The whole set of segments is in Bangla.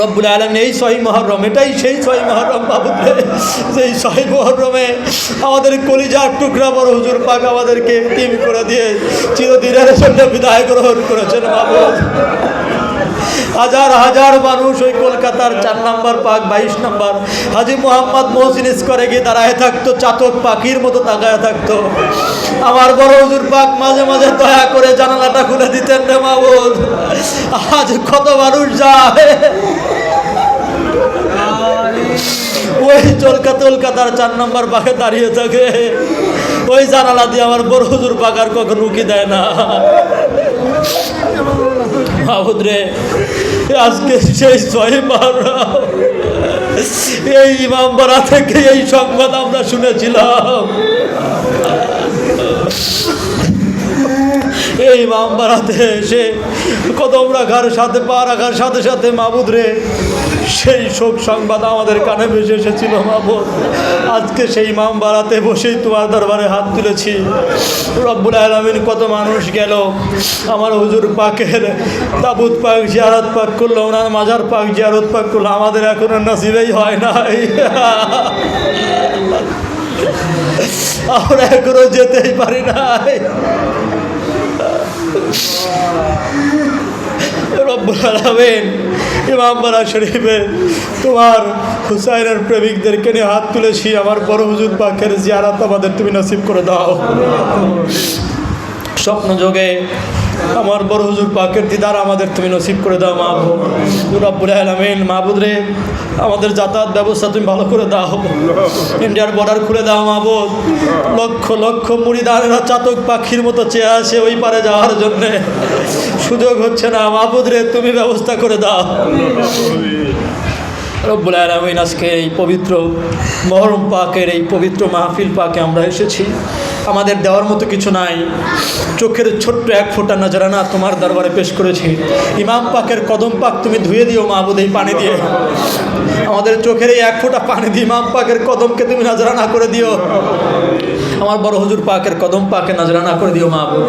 রব্বুল আলম এই সহি মহরম এটাই সেই সহি মহরম বাবুদের। সেই সহি মহরমে আমাদের কলিজার টুকরা বড় হুজুর পাক আমাদেরকে টিম করে দিয়ে চিরদিনের জন্য বিদায় গ্রহণ করেছেন বাবু। হাজার হাজার মানুষ ওই কলকাতার চার নাম্বার পাক বাইশ নাম্বার। হাজি মোহাম্মদ মহসিন স্কোয়ারে গিয়ে দাঁড়ায় থাকতো, চাতক পাখির মতো তাকায় থাকতো। আমার বড় হুজুর পাক মাঝে মাঝে দয়া করে জানালাটা খুলে দিতেন রে মাহবুদ আজ কত মানুষ যায়। ওই চলকা তলকাতার চার নম্বর পাখে দাঁড়িয়ে থাকে। ওই জানালা দিয়ে আমার বড় হুজুর পাক আর কখন উকি দেয় না। মাহবুদ রে আজকে সেই ছয় বারো। এই ইমামবাড়া থেকে এই সংবাদ আমরা শুনেছিলাম। এই মামবাড়াতে এসে কদম রাখার সাথে পা রাখার সাথে সাথে মাবুদ রে সেই শোক সংবাদ আমাদের কানে ভেসে এসেছিল মাহবুদ আজকে সেই মাম বাড়াতে বসেই তোমার দরবারে হাত তুলেছি। রব্বুল আলমিন কত মানুষ গেল। আমার হুজুর পাকের তাবুত পাক জিয়ারত পাক করল, ওনার মাজার পাক জিয়ারত পাক করল, আমাদের এখনও নসিবেই হয় নাই। আমরা এখনও যেতেই পারি নাই। রব্বুল আলামিন ইমামবাড়া শরীফে তোমার হুসাইনের প্রেমিকদেরকে নিয়ে হাত তুলেছি, আমার বড় হুজুর পাখের জিয়ারাত আমাদের তুমি নসিব করে দাও। স্বপ্ন যোগে আমার বড় হুজুর পাকের দিদার আমাদের তুমি নসিব করে দাও মাহবুব রব্বুল মাহবুদ রে, আমাদের যাতায়াত ব্যবস্থা তুমি ভালো করে দাও। ইন্ডিয়ার বর্ডার খুলে দাও মাহবুদ লক্ষ লক্ষ মুড়িদারেরা চাতক পাখির মতো চেয়ে আসে ওই পারে যাওয়ার জন্যে। সুযোগ হচ্ছে না মাহবুদ রে, তুমি ব্যবস্থা করে দাও। রব্বুল আজকে এই পবিত্র মহরম পাকের এই পবিত্র মাহফিল পাকে আমরা এসেছি। আমাদের দেওয়ার মতো কিছু নাই। চোখের ছোট্ট এক ফোঁটা নজরানা তোমার দরবারে পেশ করেছি। ইমাম পাকের কদম পাক তুমি ধুয়ে দিও মাহবুদ, এই পানি দিয়ে। আমাদের চোখের এই এক ফোঁটা পানি দিয়ে ইমাম পাকের কদমকে তুমি নজরানা করে দিও। আমার বড় হুজুর পাকের কদম পাকে নজরানা করে দিও মাহবুব।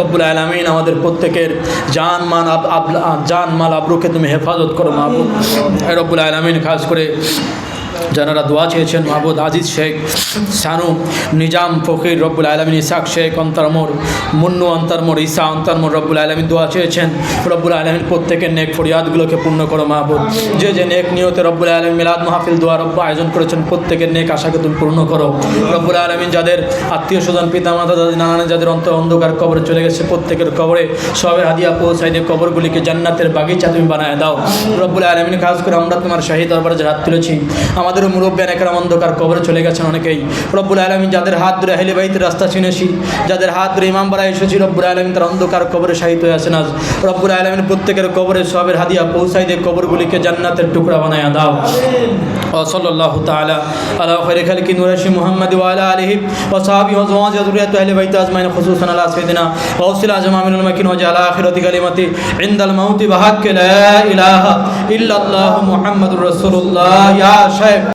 রব্বুল আলমিন আমাদের প্রত্যেকের জান, মান জান, মাল, আবরুকে তুমি হেফাজত করো মাহবুব। রব্বুল আলমিন, খাস করে যারা দোয়া চেয়েছেন মাহবুদ আজিজ শেখ সানু নিজাম, ফকির, রব্বুল আলমিন, ইসাক শেখ অন্তরমোর মুন্নু অন্তরমোর ঈসা অন্তরমোর রব্বুল আলমিন দোয়া চেয়েছেন। রব্বুল আলমিন প্রত্যেকের নেক ফরিয়াদগুলোকে পূর্ণ করো মাহবুদ। যে যে নেক নিয়তে রব্বুল আলমিন মিলাদ মাহফিল দোয়া রব্ব আয়োজন করেছেন, প্রত্যেকের নেক আশাকে তুমি পূর্ণ করো। রব্বুল আলমিন যাদের আত্মীয় স্বজন পিতা মাতা দাদি নানা, যাদের অন্তর অন্ধকার কবরে চলে গেছে, প্রত্যেকের কবরে সবের হাদিয়া পৌঁছাই দিয়ে কবরগুলিকে জান্নাতের বাগিচা তুমি বানায় দাও। রব্বুল আলমিন খাস করে আমরা তোমার শাহী দরবারে যে হাত তুলেছি আমাদেরও মুরব্বী একরাম অন্ধকার কবরে চলে গেছেন অনেকেই রব্বুল আলমিন যাদের হাত ধরে হেলে বাইতের রাস্তা চিনেছি যাদের হাত ধরে ইমাম বাড়া এসেছি রব্বুল আলমিন তার অন্ধকার কবরে শাহিত হয়ে আছেন আজ রব্বুল আলমিন প্রত্যেকের কবরে সবের হাদিয়া পৌঁছাই দিয়ে কবরগুলিকে জান্নাতের টুকরা বানায় দাও وصلى الله تعالى على خير خلق نور محمد وعلى اله وصحبه وزواجه ذريته اهل بيت اجمعين خصوصا على سيدنا وصل اجمع من المكين وجعل اخره كلمتي عند الموت بحق لا اله الا الله محمد رسول الله يا شيخ